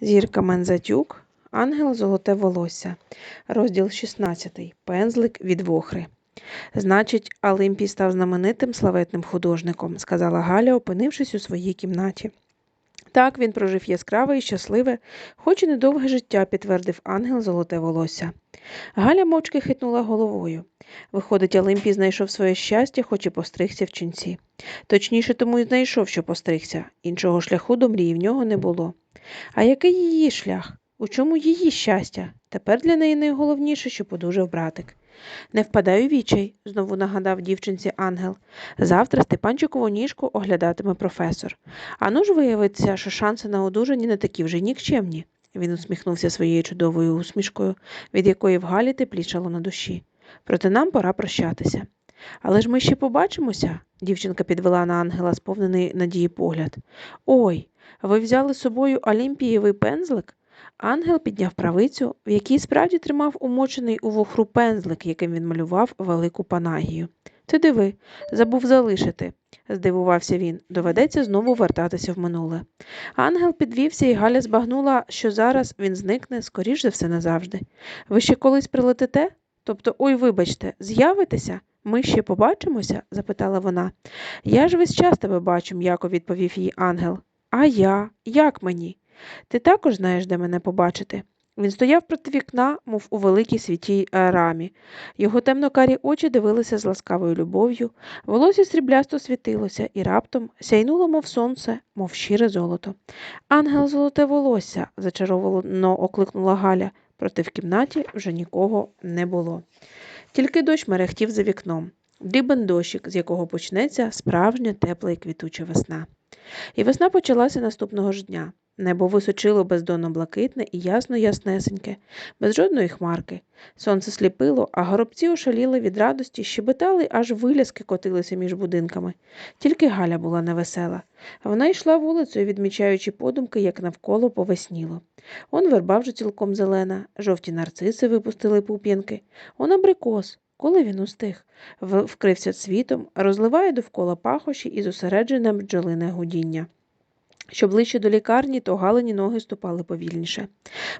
Зірка Мензатюк, Ангел Золоте волосся, розділ 16. Пензлик від вохри. Значить, Олимпій став знаменитим славетним художником, сказала Галя, опинившись у своїй кімнаті. Так, він прожив яскраве і щасливе, хоч і недовге життя, підтвердив ангел золоте волосся. Галя мовчки хитнула головою. Виходить, Олимпій знайшов своє щастя, хоч і постригся в ченці. Точніше, тому й знайшов, що постригся. Іншого шляху до мрії в нього не було. А який її шлях? У чому її щастя? Тепер для неї найголовніше, що подужав братик. Не впадай у вічай, знову нагадав дівчинці ангел. Завтра Степанчикову ніжку оглядатиме професор. Ану ж виявиться, що шанси на одужання не такі вже нікчемні. Він усміхнувся своєю чудовою усмішкою, від якої в Галі теплішало на душі. Проте нам пора прощатися. Але ж ми ще побачимося, дівчинка підвела на ангела сповнений надії погляд. Ой, ви взяли з собою Олімпієвий пензлик? Ангел підняв правицю, в якій справді тримав умочений у вохру пензлик, яким він малював велику панагію. Ти диви, забув залишити, здивувався він. Доведеться знову вертатися в минуле. Ангел підвівся, і Галя збагнула, що зараз він зникне, скоріш за все назавжди. Ви ще колись прилетите? Тобто, ой, вибачте, з'явитеся? Ми ще побачимося? запитала вона. Я ж весь час тебе бачу, м'яко відповів їй ангел. А я? Як мені? Ти також знаєш, де мене побачити. Він стояв проти вікна, мов у великій світій е, рамі. Його темно-карі очі дивилися з ласкавою любов'ю, волосся сріблясто світилося і раптом сяйнуло, мов сонце, мов щире золото. Ангел золоте волосся, зачаровано окликнула Галя, проте в кімнаті вже нікого не було. Тільки дощ мерехтів за вікном, дрібен дощик, з якого почнеться справжня тепла і квітуча весна. І весна почалася наступного ж дня. Небо височило бездонно блакитне і ясно яснесеньке, без жодної хмарки. Сонце сліпило, а горобці ошаліли від радості, щебетали, аж виляски котилися між будинками. Тільки Галя була невесела. Вона йшла вулицею, відмічаючи подумки, як навколо повесніло. Он верба вже цілком зелена, жовті нарциси випустили пуп'янки, он абрикос. Коли він устиг, вкрився цвітом, розливає довкола пахощі і зосереджене бджолине гудіння. Що ближче до лікарні, то галині ноги ступали повільніше.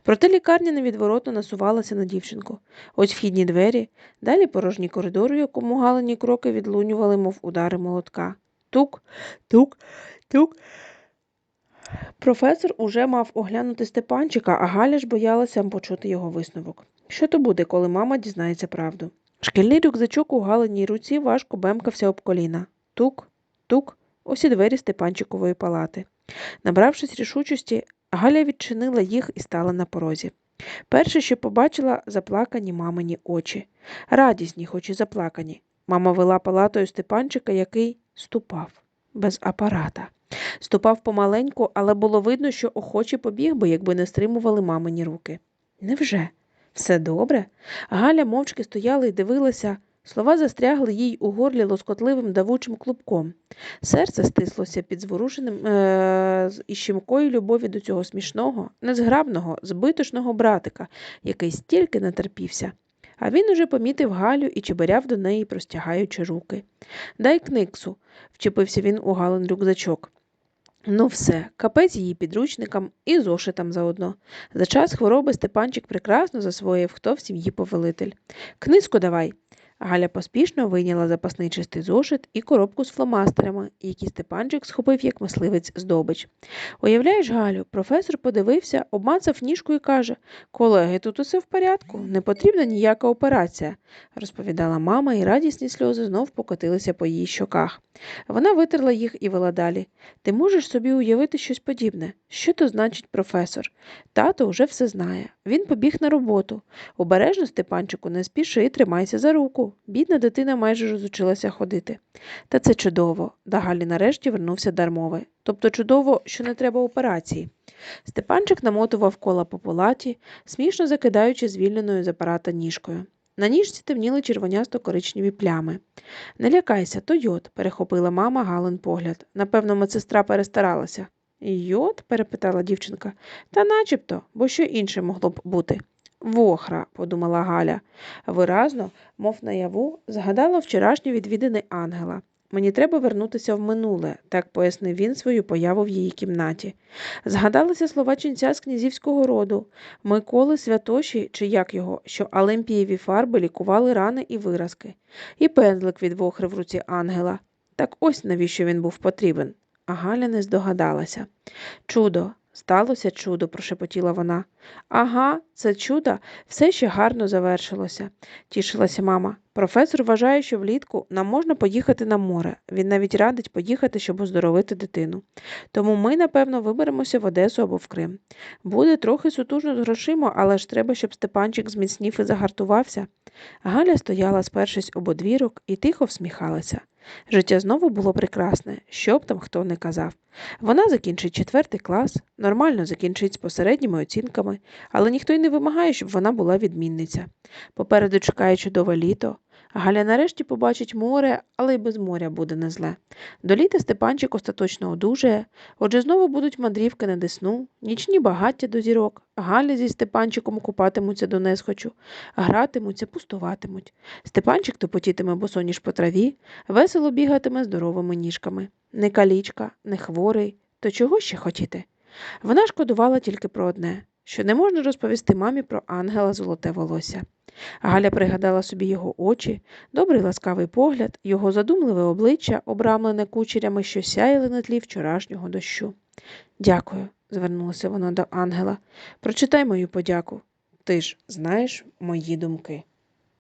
Проте лікарня невідворотно насувалася на дівчинку. Ось вхідні двері, далі порожній коридор, у якому галині кроки відлунювали, мов удари молотка. Тук, тук, тук. Професор уже мав оглянути Степанчика, а Галя ж боялася почути його висновок. Що то буде, коли мама дізнається правду? Шкільний рюкзачок у галиній руці важко бемкався об коліна. Тук, тук, ось і двері Степанчикової палати. Набравшись рішучості, Галя відчинила їх і стала на порозі. Перше, що побачила, заплакані мамині очі, радісні, хоч і заплакані. Мама вела палатою Степанчика, який ступав без апарата. Ступав помаленьку, але було видно, що охоче побіг би, якби не стримували мамині руки. Невже? Все добре? Галя мовчки стояла і дивилася. Слова застрягли їй у горлі лоскотливим давучим клубком. Серце стислося під зворушеним е- і щемкою любові до цього смішного, незграбного, збитошного братика, який стільки натерпівся. А він уже помітив Галю і чеберяв до неї, простягаючи руки. Дай книксу, вчепився він у Галин рюкзачок. Ну, все, капець її підручникам і зошитам заодно. За час хвороби Степанчик прекрасно засвоїв, хто в сім'ї повелитель. Книзку давай. Галя поспішно вийняла запасний чистий зошит і коробку з фломастерами, які Степанчик схопив як мисливець здобич. Уявляєш, Галю, професор подивився, обмацав ніжку і каже Колеги, тут усе в порядку, не потрібна ніяка операція, розповідала мама, і радісні сльози знов покотилися по її щоках. Вона витерла їх і вела далі. Ти можеш собі уявити щось подібне? Що то значить професор? Тато вже все знає. Він побіг на роботу. Обережно, Степанчику, не спіши, тримайся за руку. Бідна дитина майже розучилася ходити. Та це чудово. До Галі нарешті вернувся дармовий. Тобто чудово, що не треба операції. Степанчик намотував кола по палаті, смішно закидаючи звільненою з апарата ніжкою. На ніжці темніли червонясто коричневі плями. Не лякайся, то йод, перехопила мама Галин погляд. Напевно, медсестра перестаралася. Йод? перепитала дівчинка. Та начебто, бо що інше могло б бути. Вохра, подумала Галя. Виразно, мов наяву, згадала вчорашні відвідини ангела. Мені треба вернутися в минуле, так пояснив він свою появу в її кімнаті. Згадалися слова ченця з князівського роду, Миколи Святоші, чи як його, що Олимпієві фарби лікували рани і виразки, і пензлик від вохри в руці ангела. Так ось навіщо він був потрібен. А Галя не здогадалася. Чудо, сталося чудо, прошепотіла вона. Ага, це чудо все ще гарно завершилося, тішилася мама. Професор вважає, що влітку нам можна поїхати на море. Він навіть радить поїхати, щоб оздоровити дитину. Тому ми, напевно, виберемося в Одесу або в Крим. Буде трохи сутужно з грошима, але ж треба, щоб Степанчик зміцнів і загартувався. Галя стояла, спершись об одвірок, і тихо всміхалася. Життя знову було прекрасне, що б там хто не казав. Вона закінчить четвертий клас, нормально закінчить з посередніми оцінками, але ніхто й не вимагає, щоб вона була відмінниця. Попереду чекає чудове літо. Галя нарешті побачить море, але й без моря буде не зле. До літа Степанчик остаточно одужає, отже знову будуть мандрівки на Десну, нічні багаття до зірок, Галя зі Степанчиком купатимуться до несхочу, гратимуться, пустуватимуть. Степанчик топотітиме босоніж по траві, весело бігатиме здоровими ніжками. Не калічка, не хворий, то чого ще хотіти? Вона шкодувала тільки про одне, що не можна розповісти мамі про ангела золоте волосся. Галя пригадала собі його очі, добрий ласкавий погляд, його задумливе обличчя, обрамлене кучерями, що сяяли на тлі вчорашнього дощу. Дякую, звернулася вона до ангела. Прочитай мою подяку. Ти ж знаєш мої думки.